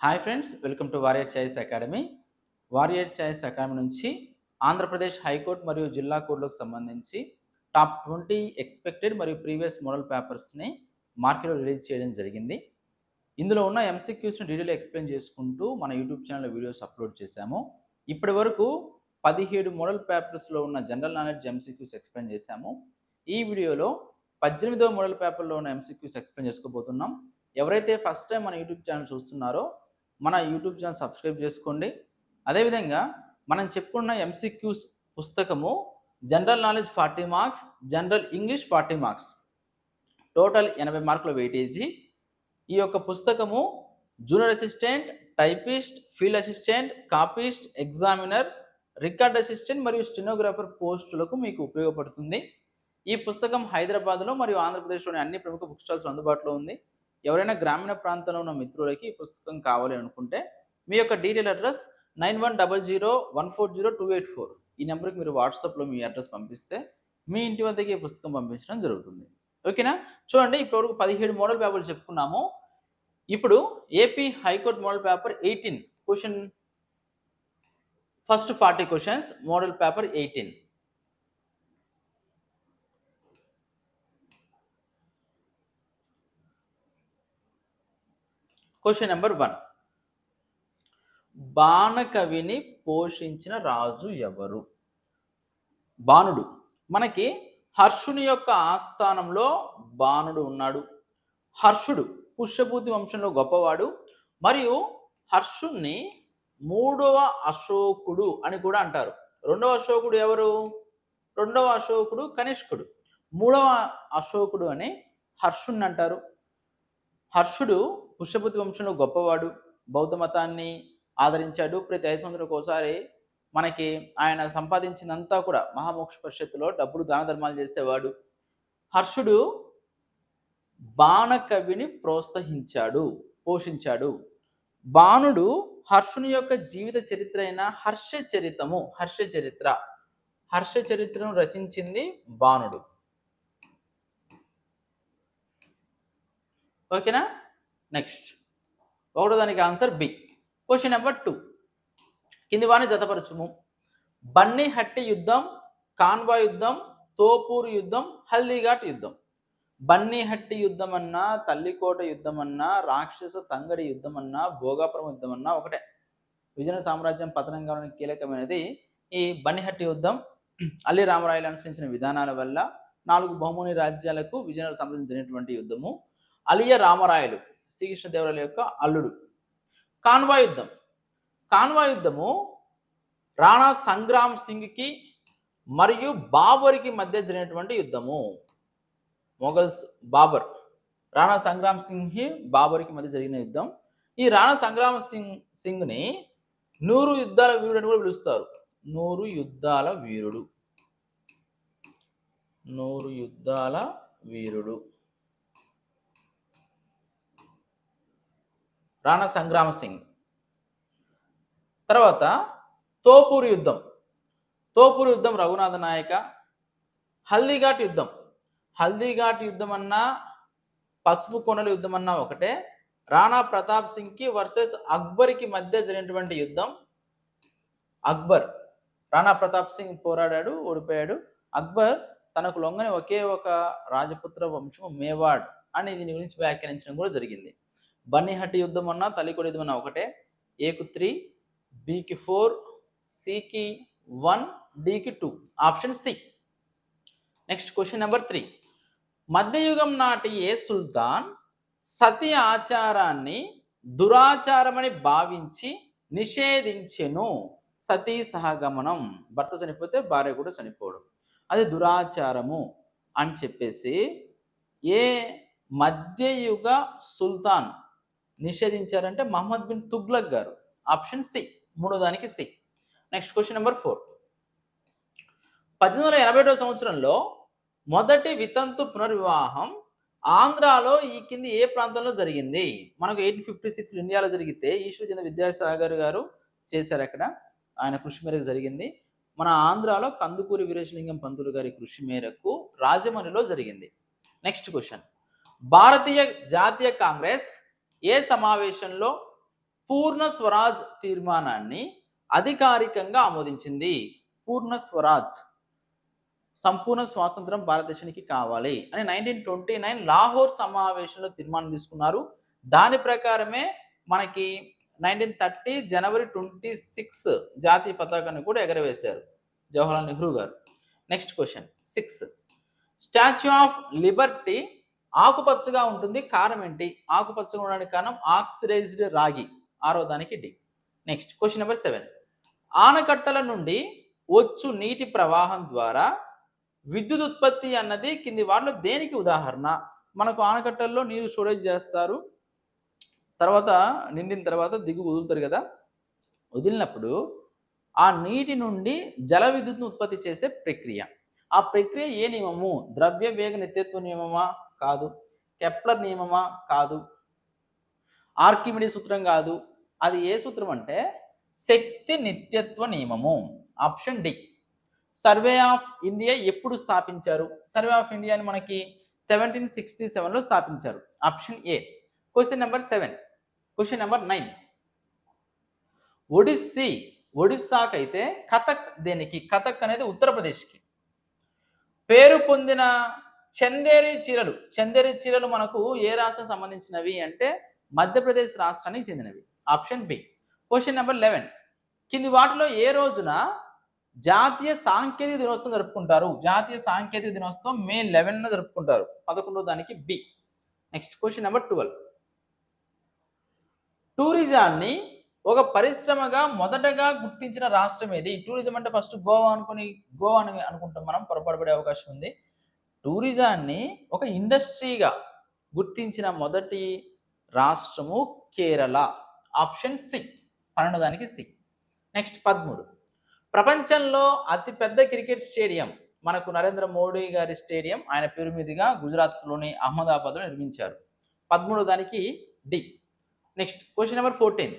Hi friends welcome to warrior choice academy warrior choice academy నుంచి Andhra Pradesh high court మరియు జిల్లా కోర్టులకు సంబంధించి టాప్ ట్వంటీ ఎక్స్పెక్టెడ్ మరియు ప్రీవియస్ మోడల్ పేపర్స్ని మార్కెట్లో రిలీజ్ చేయడం జరిగింది. ఇందులో ఉన్న ఎంసీక్యూస్ని డీటెయిల్ ఎక్స్ప్లెయిన్ చేసుకుంటూ మన యూట్యూబ్ ఛానల్లో వీడియోస్ అప్లోడ్ చేశాము. ఇప్పటి వరకు పదిహేడు మోడల్ పేపర్స్లో ఉన్న జనరల్ నాలెడ్జ్ ఎంసీక్యూస్ ఎక్స్ప్లెయిన్ చేశాము. ఈ వీడియోలో పద్దెనిమిదవ మోడల్ పేపర్లో ఉన్న ఎంసీక్యూస్ ఎక్స్ప్లెయిన్ చేసుకోబోతున్నాం. ఎవరైతే ఫస్ట్ టైం మన యూట్యూబ్ ఛానల్ చూస్తున్నారో మన యూట్యూబ్ ఛానల్ సబ్స్క్రైబ్ చేసుకోండి. అదేవిధంగా మనం చెప్పుకున్న ఎంసీక్యూస్ పుస్తకము general knowledge forty marks general English forty marks. Total ఎనభై మార్కుల వెయిటేజీ. ఈ యొక్క పుస్తకము junior assistant typist field assistant copyist examiner record assistant మరియు స్టెనోగ్రాఫర్ పోస్టులకు మీకు ఉపయోగపడుతుంది. ఈ పుస్తకం హైదరాబాద్లో మరియు ఆంధ్రప్రదేశ్లోని అన్ని ప్రముఖ బుక్ స్టాల్స్ అందుబాటులో ఉంది. ఎవరైనా గ్రామీణ ప్రాంతంలో ఉన్న మిత్రులకి ఈ పుస్తకం కావాలి అనుకుంటే మీ యొక్క detail address nine one double zero one four zero two eight four. ఈ నెంబర్కి మీరు వాట్సాప్లో మీ అడ్రస్ పంపిస్తే మీ ఇంటి వద్దకి ఈ పుస్తకం పంపించడం జరుగుతుంది. ఓకేనా? చూడండి ఇప్పటివరకు పదిహేడు మోడల్ పేపర్లు చెప్పుకున్నాము. ఇప్పుడు AP high court model paper eighteen. Question first forty questions model paper eighteen. Question number one బాణకవిని పోషించిన రాజు ఎవరు? బాణుడు. మనకి హర్షుని యొక్క ఆస్థానంలో బాణుడు ఉన్నాడు. హర్షుడు పుష్యభూతి వంశంలో గొప్పవాడు. మరియు హర్షుణ్ణి మూడవ అశోకుడు అని కూడా అంటారు. రెండవ అశోకుడు ఎవరు? రెండవ అశోకుడు కనిష్కుడు. మూడవ అశోకుడు అని హర్షుణ్ణి అంటారు. హర్షుడు పుష్యబుద్ధి వంశంలో గొప్పవాడు బౌద్ధ మతాన్ని ఆదరించాడు. ప్రతి ఐదు సంవత్సరాలకు ఒకసారి మనకి ఆయన సంపాదించినంతా కూడా మహామోక్ష పరిషత్తులో డబ్బులు దాన ధర్మాలు చేసేవాడు. హర్షుడు బాణకవిని ప్రోత్సహించాడు పోషించాడు. బాణుడు హర్షుని యొక్క జీవిత చరిత్ర అయిన హర్ష చరితము హర్ష చరిత్ర. హర్ష చరిత్రను రచించింది బాణుడు. ఓకేనా? నెక్స్ట్ ఒకటో దానికి answer B question number two కింది వాణి జతపరచుము. బన్నీ హట్టి యుద్ధం కాన్వా యుద్ధం తోపూరు యుద్ధం హల్దీఘాట్ యుద్ధం. బన్నీ హట్టి యుద్ధం అన్నా తల్లికోట యుద్ధం అన్నా రాక్షస తంగడి యుద్ధం అన్నా భోగాపురం యుద్ధం అన్నా ఒకటే. విజయనగర సామ్రాజ్యం పతనం కావడానికి కీలకమైనది ఈ బన్నిహట్టి యుద్ధం. అల్లి రామరాయలు అనుసరించిన విధానాల వల్ల నాలుగు బహుమూని రాజ్యాలకు విజయనగర సామ్రాజ్యం జరిగినటువంటి యుద్ధము. అలియ రామరాయలు. శ్రీకృష్ణదేవరాయల యొక్క అల్లుడు. కాన్వా యుద్ధం కాన్వా యుద్ధము రాణా సంగ్రామ్ సింగ్కి మరియు బాబర్కి మధ్య జరిగినటువంటి యుద్ధము. మొఘల్స్ బాబర్. రాణా సంగ్రామ్ సింగ్ బాబర్కి మధ్య జరిగిన యుద్ధం. ఈ రాణా సంగ్రామ్ సింగ్ సింగ్ని నూరు యుద్ధాల వీరుడు అని కూడా పిలుస్తారు. నూరు యుద్ధాల వీరుడు. నూరు యుద్ధాల వీరుడు. రాణా సంగ్రామ సింగ్. తర్వాత తోపూరు యుద్ధం. తోపూరు యుద్ధం రఘునాథ నాయక. హల్దీఘాట్ యుద్ధం. హల్దీఘాట్ యుద్ధం అన్నా పసుపు కొనల యుద్ధం అన్నా ఒకటే. రాణా ప్రతాప్ సింగ్కి వర్సెస్ అక్బర్కి మధ్య జరిగినటువంటి యుద్ధం. అక్బర్ రాణా ప్రతాప్ సింగ్ పోరాడాడు ఓడిపోయాడు. అక్బర్ తనకు లొంగని ఒకే ఒక రాజపుత్ర వంశం మేవాడ్ అని దీని గురించి వ్యాఖ్యానించడం కూడా జరిగింది. బన్నీహట్టి యుద్ధం అన్నా తలికొడి యుద్ధం అన్నా ఒకటే. ఏకు త్రీ బికి ఫోర్ సికి one డికి two option C next question number three మధ్యయుగం నాటి ఏ సుల్తాన్ సతి ఆచారాన్ని దురాచారమని భావించి నిషేధించెను? సతీ సహగమనం. భర్త చనిపోతే భార్య కూడా చనిపోవడం. అది దురాచారము అని చెప్పేసి ఏ మధ్యయుగ సుల్తాన్ నిషేధించారంటే మహమ్మద్ బిన్ తుగ్లక్ గారు. ఆప్షన్ సి మూడో దానికి C. Next question number four. పద్దెనిమిది వందల ఎనభై సంవత్సరంలో మొదటి వితంతు పునర్వివాహం ఆంధ్రాలో ఈ కింది ఏ ప్రాంతంలో జరిగింది? మనకు ఎయిటీన్ ఫిఫ్టీ సిక్స్ ఇండియాలో జరిగితే ఈశ్వరచంద్ర విద్యాసాగర్ గారు చేశారు అక్కడ. ఆయన కృషి మేరకు జరిగింది. మన ఆంధ్రాలో కందుకూరి వీరేశలింగం పంతులు గారి కృషి మేరకు రాజమండ్రిలో జరిగింది. Next question. భారతీయ జాతీయ కాంగ్రెస్ ఏ సమావేశంలో పూర్ణ స్వరాజ్ తీర్మానాన్ని అధికారికంగా ఆమోదించింది? పూర్ణ స్వరాజ్. సంపూర్ణ స్వాతంత్రం భారతదేశానికి కావాలి అని నైన్టీన్ ట్వంటీ నైన్ లాహోర్ సమావేశంలో తీర్మానం తీసుకున్నారు. దాని ప్రకారమే మనకి nineteen thirty January twenty six జాతీయ పతాకాన్ని కూడా ఎగరవేశారు జవహర్లాల్ నెహ్రూ గారు. Next question six Statue of Liberty ఆకుపచ్చగా ఉంటుంది. కారణం ఏంటి? ఆకుపచ్చగా ఉండడానికి కారణం ఆక్సిడైజ్డ్ రాగి. ఆరో దానికి D. Next question number seven ఆనకట్టల నుండి వచ్చు నీటి ప్రవాహం ద్వారా విద్యుత్ ఉత్పత్తి అన్నది కింది వాటిలో దేనికి ఉదాహరణ? మనకు ఆనకట్టల్లో నీరు స్టోరేజ్ చేస్తారు. తర్వాత నిండిన తర్వాత దిగు వదులుతారు కదా. వదిలినప్పుడు ఆ నీటి నుండి జల విద్యుత్ను ఉత్పత్తి చేసే ప్రక్రియ. ఆ ప్రక్రియ ఏ నియమము? ద్రవ్య వేగ నిత్యత్వ నియమమా? కాదు. కెప్లర్ నియమమా? కాదు. ఆర్కిమిడి సూత్రం కాదు. అది ఏ సూత్రం అంటే శక్తి నిత్యత్వ నియమము. Option D. Survey of India ఎప్పుడు స్థాపించారు? సర్వే ఆఫ్ ఇండియాని మనకి సెవెంటీన్ సిక్స్టీ సెవెన్లో స్థాపించారు. Option A. Question number seven. Question number nine. Odissi ఒడిస్సాకైతే Kathak దేనికి? కథక్ అనేది ఉత్తరప్రదేశ్కి. పేరు పొందిన చందేరి చీరలు. చందేరి చీరలు మనకు ఏ రాష్ట్రం సంబంధించినవి అంటే మధ్యప్రదేశ్ రాష్ట్రానికి చెందినవి. Option B. Question number eleven కింది వాటిలో ఏ రోజున జాతీయ సాంకేతిక దినోత్సవం జరుపుకుంటారు? జాతీయ సాంకేతిక దినోత్సవం మే లెవెన్ జరుపుకుంటారు. పదకొండో దానికి B. Next question number twelve టూరిజాన్ని ఒక పరిశ్రమగా మొదటగా గుర్తించిన రాష్ట్రం ఏది? టూరిజం అంటే ఫస్ట్ గోవా అనుకుని గోవా అని అనుకుంటాం మనం పొరపాటు పడే అవకాశం ఉంది. టూరిజాన్ని ఒక ఇండస్ట్రీగా గుర్తించిన మొదటి రాష్ట్రము కేరళ. Option C. పన్నెండు దానికి సి. నెక్స్ట్ పదమూడు. ప్రపంచంలో అతిపెద్ద క్రికెట్ స్టేడియం మనకు నరేంద్ర మోడీ గారి స్టేడియం. ఆయన పేరు మీదుగా గుజరాత్లోని అహ్మదాబాద్లో నిర్మించారు. పదమూడు దానికి D. Next question number fourteen.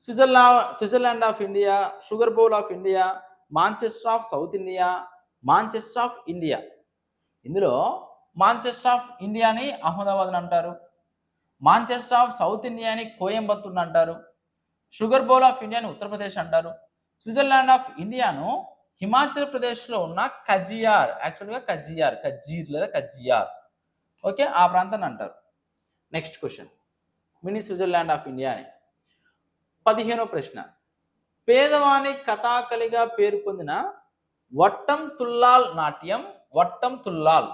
స్విట్జర్లా Switzerland of India sugar bowl of India Manchester of South India Manchester of India ఇందులో మాంచెస్టర్ ఆఫ్ ఇండియాని అహ్మదాబాద్ అని అంటారు. మాంచెస్టర్ ఆఫ్ సౌత్ ఇండియాని కోయంబత్తూర్ అంటారు. షుగర్ బౌల్ ఆఫ్ ఇండియాని ఉత్తరప్రదేశ్ అంటారు. స్విట్జర్లాండ్ ఆఫ్ ఇండియాను హిమాచల్ ప్రదేశ్లో ఉన్న కజియార్ యాక్చువల్గా కజియార్ కజీర్ లేదా కజియార్ ఓకే ఆ ప్రాంతాన్ని అంటారు. Next question mini Switzerland of India అని పదిహేనో ప్రశ్న. పేదవాని కథాకలిగా పేరు పొందిన వట్టం తుల్లాల్ నాట్యం వట్టం తుల్లాల్.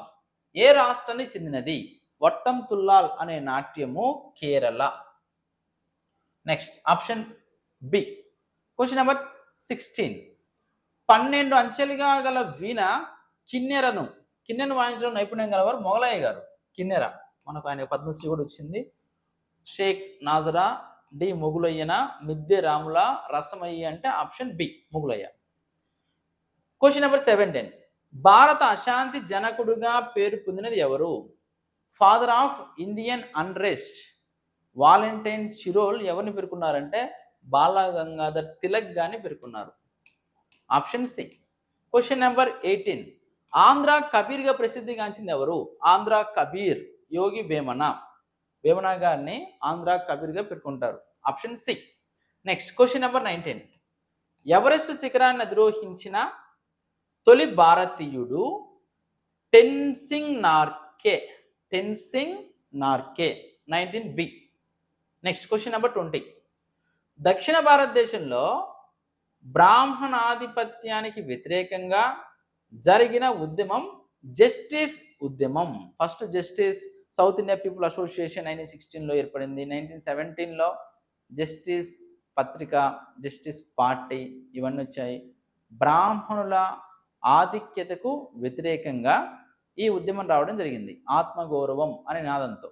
ఏ రాష్ట్రానికి చెందినది? వట్టం తుల్లాల్ అనే నాట్యము Kerala. Next option B question number sixteen పన్నెండు అంచెలుగా గల వీణ కిన్నెరను కిన్నెను వాయించడం నైపుణ్యం గలవారు మొగలయ్య గారు. కిన్నెర. మనకు ఆయన పద్మశ్రీ కూడా వచ్చింది. షేక్ నాజరా డి మొగులయ్యన మిద్దె రాముల రసమయ్య అంటే option B Mogulaiah. Question number seventeen భారత అశాంతి జనకుడుగా పేరు పొందినది ఎవరు? Father of Indian unrest Valentine Chirol ఎవరిని పేర్కొన్నారంటే? బాలగంగాధర్ తిలక్ గాని పేర్కొన్నారు. Option C question number eighteen Andhra కబీర్గా ప్రసిద్ధిగాంచింది ఎవరు? ఆంధ్ర కబీర్ యోగి వేమన. వేమన గారిని ఆంధ్ర కబీర్గా పేర్కొంటారు. Option C next question number nineteen Everest శిఖరాన్ని అధిరోహించిన తొలి భారతీయుడు Tenzing Norgay Tenzing Norgay nineteen B. Next question number twenty దక్షిణ భారతదేశంలో బ్రాహ్మణాధిపత్యానికి వ్యతిరేకంగా జరిగిన ఉద్యమం జస్టిస్ ఉద్యమం. First justice South India people association nineteen సిక్స్టీన్లో ఏర్పడింది. నైన్టీన్ సెవెంటీన్లో జస్టిస్ పత్రిక జస్టిస్ పార్టీ ఇవన్నీ వచ్చాయి. బ్రాహ్మణుల ఆధిక్యతకు వ్యతిరేకంగా ఈ ఉద్యమం రావడం జరిగింది. ఆత్మగౌరవం అనే నాదంతో.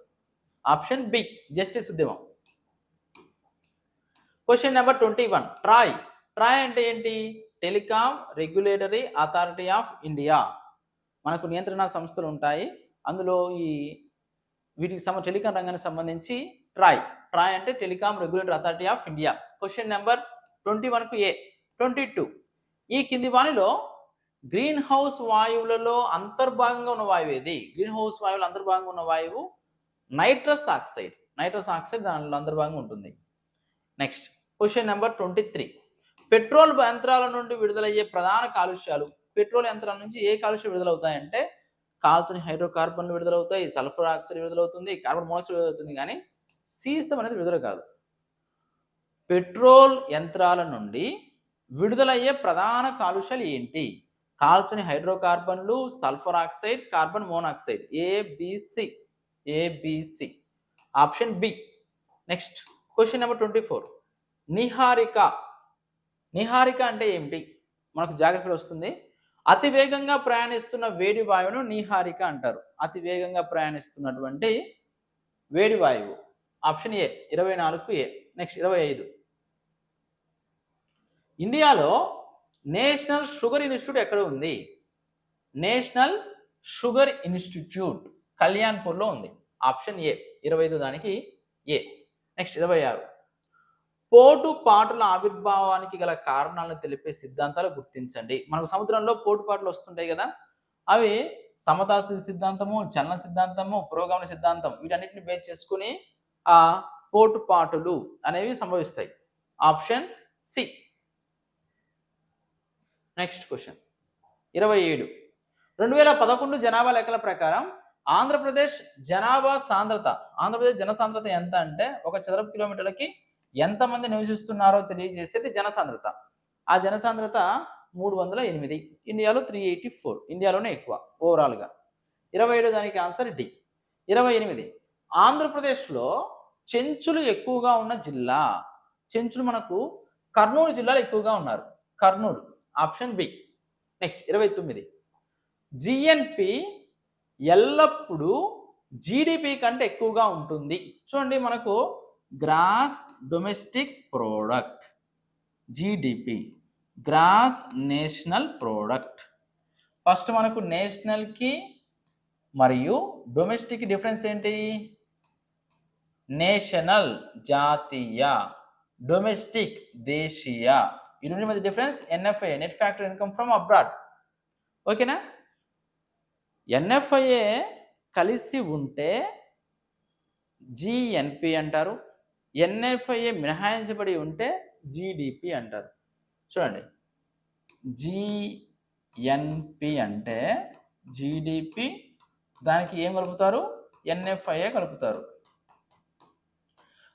ఆప్షన్ బి జస్టిస్ ఉద్యమం. Question number twenty one TRAI. TRAI అంటే ఏంటి? Telecom regulatory authority of India. మనకు నియంత్రణ సంస్థలు ఉంటాయి. అందులో ఈ వీటికి సంబంధ టెలికాం రంగానికి సంబంధించి ట్రాయ్. ట్రాయ్ అంటే telecom regulatory authority of India. Question number twenty వన్కు A? Twenty two ఈ కింది వానిలో గ్రీన్ హౌస్ వాయువులలో అంతర్భాగంగా ఉన్న వాయువు ఏది? గ్రీన్ హౌస్ వాయువులు అంతర్భాగంగా ఉన్న వాయువు నైట్రస్ ఆక్సైడ్. నైట్రస్ ఆక్సైడ్ దానిలో అంతర్భాగంగా ఉంటుంది. Next question number twenty three. Petrol యంత్రాల నుండి విడుదలయ్యే ప్రధాన కాలుష్యాలు పెట్రోల్ యంత్రాల నుంచి ఏ కాలుష్యం విడుదలవుతాయంటే కాల్చని హైడ్రోకార్బన్లు విడుదలవుతాయి సల్ఫర్ ఆక్సైడ్ విడుదలవుతుంది కార్బన్ మోనాక్సైడ్ విడుదలవుతుంది కానీ సీసం అనేది విడుదల కాదు. పెట్రోల్ యంత్రాల నుండి విడుదలయ్యే ప్రధాన కాలుష్యాలు ఏంటి? కాల్చని హైడ్రోకార్బన్లు sulphur oxide carbon monoxide. ABC ABC option B next question number twenty four. Niharika. నిహారిక అంటే ఏమిటి? మనకు జాగ్రత్తలు వస్తుంది. అతి వేగంగా ప్రయాణిస్తున్న వేడి వాయువును నిహారిక అంటారు. అతి వేగంగా ప్రయాణిస్తున్నటువంటి వేడి వాయువు. ఆప్షన్ ఏ ఇరవై నాలుగు ఏ నెక్స్ట్ ఇరవై ఐదు. ఇండియాలో నేషనల్ షుగర్ ఇన్స్టిట్యూట్ ఎక్కడ ఉంది? నేషనల్ షుగర్ ఇన్స్టిట్యూట్ కళ్యాణ్పూర్లో ఉంది. ఆప్షన్ ఏ ఇరవై ఐదు దానికి ఏ. నెక్స్ట్ ఇరవై ఆరు. పోటు ఆవిర్భావానికి గల కారణాలను తెలిపే సిద్ధాంతాలు గుర్తించండి. మనకు సముద్రంలో పోటు పాటలు వస్తుంటాయి కదా? అవి సమతాస్థితి సిద్ధాంతము చలన సిద్ధాంతము పురోగమన సిద్ధాంతం వీటన్నిటిని బేస్ చేసుకుని ఆ పోటు పాటులు అనేవి సంభవిస్తాయి. ఆప్షన్ సి నెక్స్ట్ క్వశ్చన్ ఇరవై ఏడు. రెండు వేల పదకొండు జనాభా లెక్కల ప్రకారం ఆంధ్రప్రదేశ్ జనాభా సాంద్రత ఆంధ్రప్రదేశ్ జనసాంద్రత ఎంత అంటే ఒక చదరపు కిలోమీటర్లకి ఎంతమంది నివసిస్తున్నారో తెలియజేసేది జనసాంద్రత ఆ జనసాంద్రత మూడు వందల ఎనిమిది. ఇండియాలో త్రీ ఎయిటీ ఫోర్. ఇండియాలోనే ఎక్కువ ఓవరాల్గా. ఇరవై ఏడు దానికి ఆన్సర్ డి. ఇరవై ఎనిమిది. ఆంధ్రప్రదేశ్లో చెంచులు ఎక్కువగా ఉన్న జిల్లా. చెంచులు మనకు కర్నూలు జిల్లాలో ఎక్కువగా ఉన్నారు. కర్నూలు. Option B. నెక్స్ట్ ఇరవై తొమ్మిది. జిఎన్పి ఎల్లప్పుడూ జీడిపి కంటే ఎక్కువగా ఉంటుంది. చూడండి మనకు gross domestic product. GDP gross national product. First మనకు నేషనల్కి మరియు డొమెస్టిక్ డిఫరెన్స్ ఏంటి? నేషనల్ జాతీయ డొమెస్టిక్ దేశీయ. ఈ రెండు మధ్య difference NFI net factor income from abroad ఓకేనా ఎన్ఎఫ్ఐఏ కలిసి ఉంటే జిఎన్పి అంటారు. ఎన్ఎఫ్ఐఏ మినహాయించబడి ఉంటే జీడిపి అంటారు. చూడండి. జిఎన్పి అంటే జీడిపి దానికి ఏం కలుపుతారు? ఎన్ఎఫ్ఐఏ కలుపుతారు.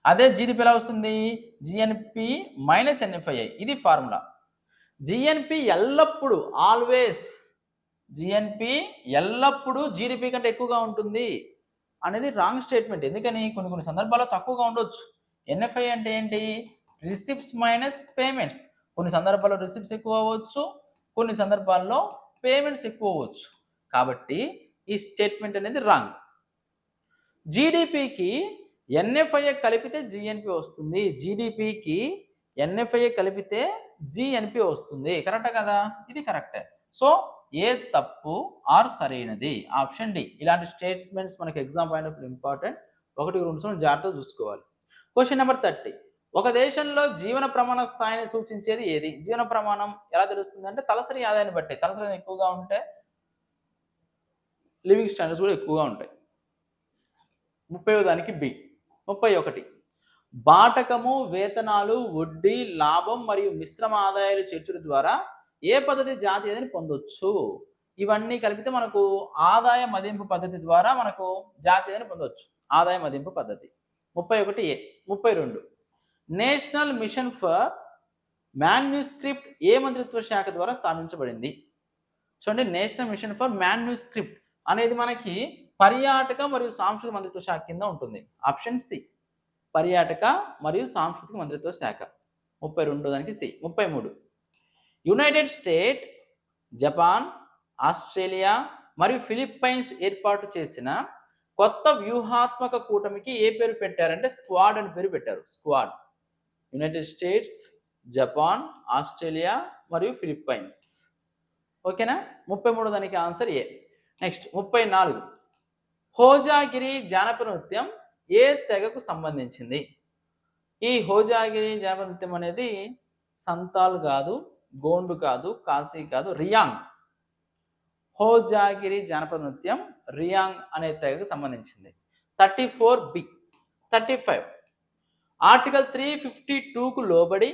అదే జీడిపి ఎలా వస్తుంది జిఎన్పి మైనస్ ఎన్ఎఫ్ఐఐ ఇది ఫార్ములా జిఎన్పి ఎల్లప్పుడూ ఆల్వేస్ జిఎన్పి ఎల్లప్పుడూ జీడిపి కంటే ఎక్కువగా ఉంటుంది అనేది రాంగ్ స్టేట్మెంట్ ఎందుకని? కొన్ని కొన్ని సందర్భాల్లో తక్కువగా ఉండొచ్చు. ఎన్ఎఫ్ఐ అంటే ఏంటి? రిసిప్ట్స్ మైనస్ పేమెంట్స్ కొన్ని సందర్భాల్లో రిసిప్ట్స్ ఎక్కువ అవ్వచ్చు. కొన్ని సందర్భాల్లో పేమెంట్స్ ఎక్కువ అవ్వచ్చు. కాబట్టి ఈ స్టేట్మెంట్ అనేది రాంగ్ జీడిపికి ఎన్ఎఫ్ఐఏ కలిపితే జిఎన్పి వస్తుంది. జీడిపికి ఎన్ఎఫ్ఐఏ కలిపితే జిఎన్పి వస్తుంది. కరెక్టా కదా? ఇది కరెక్టే. సో ఏ తప్పు ఆర్ సరైనది? Option D. ఇలాంటి స్టేట్మెంట్స్ మనకి ఎగ్జామ్ అయినప్పుడు ఇంపార్టెంట్. ఒకటి రెండు సార్లు జాగ్రత్తగా చూసుకోవాలి. Question number thirty. ఒక దేశంలో జీవన ప్రమాణ స్థాయిని సూచించేది ఏది? జీవన ప్రమాణం ఎలా తెలుస్తుంది అంటే తలసరి ఆదాయాన్ని బట్టి. తలసరి ఎక్కువగా ఉంటే లివింగ్ స్టాండర్డ్స్ కూడా ఎక్కువగా ఉంటాయి. ముప్పై దానికి బి. ముప్పై ఒకటి. బాటకము వేతనాలు వడ్డీ లాభం మరియు మిశ్రమ ఆదాయాలు చేర్చడం ద్వారా ఏ పద్ధతి జాతీయతని పొందొచ్చు? ఇవన్నీ కలిపితే మనకు ఆదాయ మదింపు పద్ధతి ద్వారా మనకు జాతీయతని పొందొచ్చు. ఆదాయ మదింపు పద్ధతి. ముప్పై ఒకటి ఏ ముప్పై రెండు. నేషనల్ మిషన్ ఫర్ మాన్యూస్క్రిప్ట్ ఏ మంత్రిత్వ శాఖ ద్వారా స్థాపించబడింది? చూడండి నేషనల్ మిషన్ ఫర్ మాన్యూస్క్రిప్ట్ అనేది మనకి పర్యాటక మరియు సాంస్కృతిక మంత్రిత్వ శాఖ కింద ఉంటుంది. Option C. పర్యాటక మరియు సాంస్కృతిక మంత్రిత్వ శాఖ. ముప్పై రెండు దానికి సి. ముప్పై మూడు. యునైటెడ్ స్టేట్ జపాన్ ఆస్ట్రేలియా మరియు ఫిలిప్పైన్స్ ఏర్పాటు చేసిన కొత్త వ్యూహాత్మక కూటమికి ఏ పేరు పెట్టారంటే స్క్వాడ్ అని పేరు పెట్టారు. Squad. United States Japan Australia మరియు ఫిలిప్పైన్స్. ఓకేనా? ముప్పై మూడు దానికి ఆన్సర్ ఏ. నెక్స్ట్ ముప్పై నాలుగు. హోజాగిరి జానపద నృత్యం ఏ తెగకు సంబంధించింది? ఈ హోజాగిరి జానపద నృత్యం అనేది సంతాల్ కాదు గోండు కాదు కాశీ కాదు రియాంగ్. హోజాగిరి జానపద నృత్యం రియాంగ్ అనే తెగకు సంబంధించింది. Thirty four B thirty five. Article three fifty టూకు లోబడి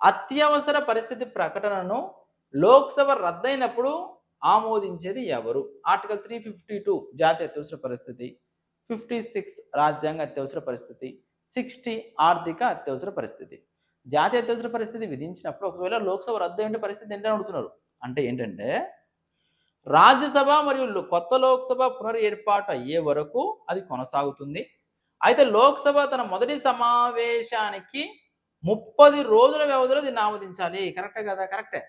అత్యవసర పరిస్థితి ప్రకటనను లోక్సభ రద్దయినప్పుడు ఆమోదించేది ఎవరు? ఆర్టికల్ త్రీ ఫిఫ్టీ టూ జాతీయ అత్యవసర పరిస్థితి ఫిఫ్టీ సిక్స్ రాజ్యాంగ అత్యవసర పరిస్థితి సిక్స్టీ ఆర్థిక అత్యవసర పరిస్థితి. జాతీయ అత్యవసర పరిస్థితి విధించినప్పుడు ఒకవేళ లోక్సభ రద్దు అయిన పరిస్థితి ఏంటని అడుగుతున్నారు? అంటే ఏంటంటే రాజ్యసభ మరియు కొత్త లోక్సభ పునర్ ఏర్పాటు అయ్యే వరకు అది కొనసాగుతుంది. అయితే లోక్సభ తన మొదటి సమావేశానికి ముప్పది రోజుల వ్యవధిలో దీన్ని ఆమోదించాలి. కరెక్టే కదా? కరెక్టే.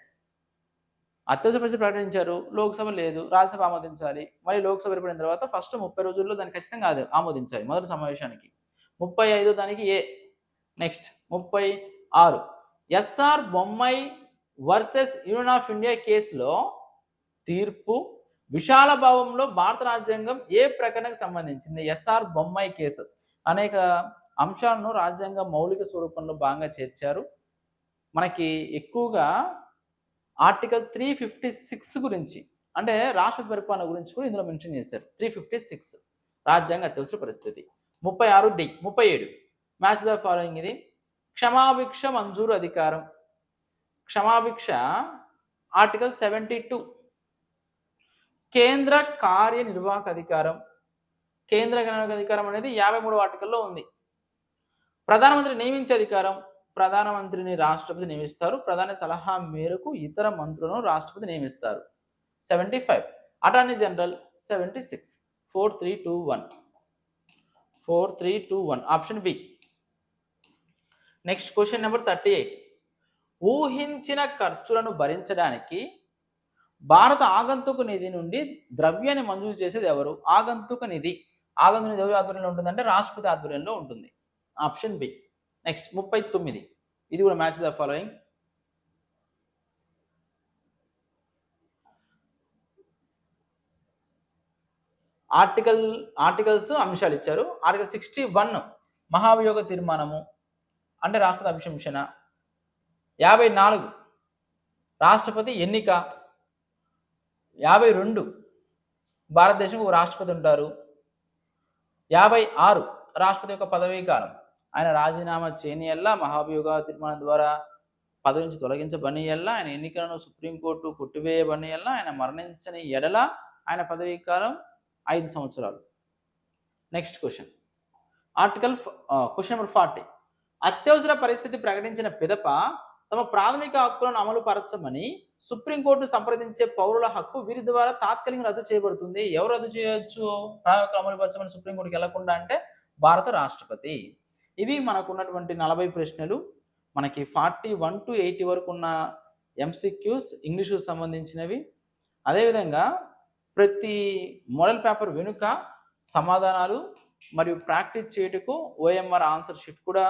అత్యవసర పరిస్థితి ప్రకటించారు లోక్సభ లేదు రాజ్యసభ ఆమోదించాలి. మళ్ళీ లోక్సభ ఏర్పడిన తర్వాత ఫస్ట్ ముప్పై రోజుల్లో దాన్ని ఖచ్చితంగా ఆమోదించాలి మొదటి సమావేశానికి. ముప్పై ఐదు దానికి ఏ? నెక్స్ట్ ముప్పై ఆరు. SR Bommai versus Union of India కేసులో తీర్పు విశాల భావంలో భారత రాజ్యాంగం ఏ ప్రకటనకు సంబంధించింది? SR Bommai case. అనేక అంశాలను రాజ్యాంగ మౌలిక స్వరూపంలో భాగంగా చేర్చారు. మనకి ఎక్కువగా ఆర్టికల్ త్రీ ఫిఫ్టీ సిక్స్ గురించి అంటే రాష్ట్ర పరిపాలన గురించి కూడా ఇందులో మెన్షన్ చేశారు. త్రీ ఫిఫ్టీ సిక్స్ రాజ్యాంగ అత్యవసర పరిస్థితి. ముప్పై ఆరు డి ముప్పై ఏడు. మ్యాచ్ ద ఫాలోయింగ్ ఇది. క్షమాభిక్ష మంజూరు అధికారం. క్షమాభిక్ష ఆర్టికల్ సెవెంటీ టూ. కేంద్ర కార్యనిర్వాహక అధికారం. కేంద్ర కార్యనిర్వాహక అధికారం అనేది యాభై మూడు ఆర్టికల్లో ఉంది. ప్రధానమంత్రి నియమించే అధికారం. ప్రధానమంత్రిని రాష్ట్రపతి నియమిస్తారు. ప్రధాని సలహా మేరకు ఇతర మంత్రులను రాష్ట్రపతి నియమిస్తారు. Seventy five. Attorney general seventy six. Four three two one. Four three two one. Option B. Next question number thirty eight. ఊహించిన ఖర్చులను భరించడానికి భారత ఆగంతుక నిధి నుండి ద్రవ్యాన్ని మంజూరు చేసేది ఎవరు? ఆగంతుక నిధి. ఆగంతుక నిధి ఎవరి ఆధ్వర్యంలో ఉంటుందంటే రాష్ట్రపతి ఆధ్వర్యంలో ఉంటుంది. Option B. నెక్స్ట్ ముప్పై తొమ్మిది. ఇది కూడా match the following article articles అంశాలు ఇచ్చారు. ఆర్టికల్ సిక్స్టీ వన్ మహాభియోగ తీర్మానము అంటే రాష్ట్రపతి అభిశంసన యాభై నాలుగు రాష్ట్రపతి ఎన్నిక. యాభై రెండు భారతదేశం ఒక రాష్ట్రపతి ఉంటారు. యాభై ఆరు రాష్ట్రపతి యొక్క పదవీ కాలం. ఆయన రాజీనామా చేయనియల్లా మహాభియోగ తీర్మానం ద్వారా పదవి నుంచి తొలగించబని ఎల్లా ఆయన ఎన్నికలను సుప్రీంకోర్టు కొట్టివేయబని ఎల్లా ఆయన మరణించని ఎడల ఆయన పదవీ కాలం ఐదు సంవత్సరాలు. Next question article question number forty అత్యవసర పరిస్థితి ప్రకటించిన పిదప తమ ప్రాథమిక హక్కులను అమలు పరచమని సుప్రీంకోర్టు సంప్రదించే పౌరుల హక్కు వీరి ద్వారా తాత్కాలికంగా రద్దు చేయబడుతుంది. ఎవరు రద్దు చేయొచ్చు? ప్రాథమిక అమలు పరచమని సుప్రీంకోర్టుకి వెళ్ళకుండా అంటే భారత రాష్ట్రపతి. ఇవి మనకు ఉన్నటువంటి నలభై ప్రశ్నలు. మనకి ఫార్టీ వన్ టు ఎయిటీ వరకు ఉన్న ఎంసీక్యూస్ ఇంగ్లీషుకు సంబంధించినవి. అదేవిధంగా ప్రతి మోడల్ పేపర్ వెనుక సమాధానాలు మరియు ప్రాక్టీస్ చేయుటకు ఓఎంఆర్ ఆన్సర్ షీట్ కూడా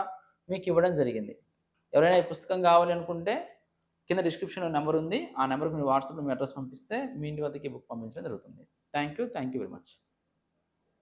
మీకు ఇవ్వడం జరిగింది. ఎవరైనా ఈ పుస్తకం కావాలి అనుకుంటే కింద డిస్క్రిప్షన్లో నెంబర్ ఉంది. ఆ నెంబర్కి మీరు వాట్సాప్లో మీ అడ్రస్ పంపిస్తే మీ ఇంటి వద్దకి బుక్ పంపించడం జరుగుతుంది. Thank you thank you very much.